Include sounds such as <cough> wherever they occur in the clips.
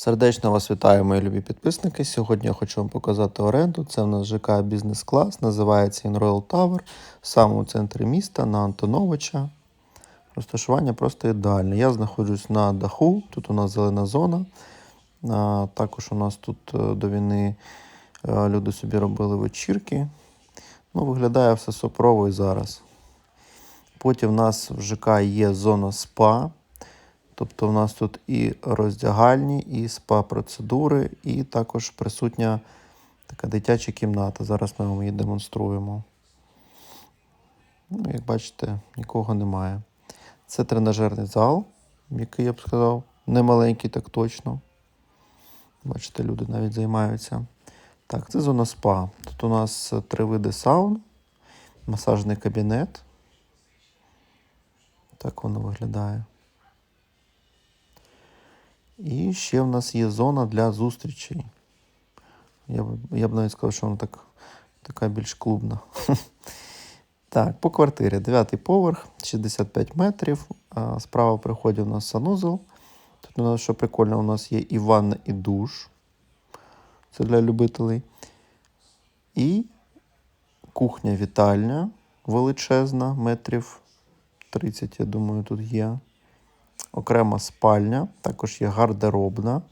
Сердечно вас вітаю, мої любі підписники. Сьогодні я хочу вам показати оренду. Це в нас ЖК бізнес-клас, називається він Royal Tower в самому центрі міста на Антоновича. Розташування просто ідеальне. Я знаходжусь на даху, тут у нас зелена зона. Також у нас тут е, до війни е, люди собі робили вечірки. Ну, виглядає все сопрово і зараз. Потім в нас в ЖК є зона СПА. Тобто в нас тут і роздягальні, і спа-процедури, і також присутня така дитяча кімната. Зараз ми вам її демонструємо. Ну, як бачите, нікого немає. Це тренажерний зал, який я б сказав, не маленький, так точно. Бачите, люди навіть займаються. Так, це зона спа. Тут у нас три види саун, масажний кабінет. Так воно виглядає. І ще в нас є зона для зустрічей. Я б, я б навіть сказав, що вона так, така більш клубна. <laughs> Так, по квартирі. Дев'ятий поверх, 65 метрів. Справа при вході у нас санузел. Тут у нас, що прикольно, у нас є і ванна, і душ. Це для любителей. І кухня-вітальня величезна, метрів 30, я думаю, тут є окрема спальня, також є гардеробна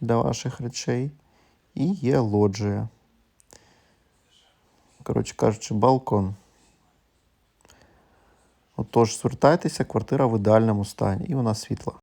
для ваших речей і є лоджія. Коротше кажучи, балкон. Отож, звертайтеся, квартира в ідеальному стані і вона світла.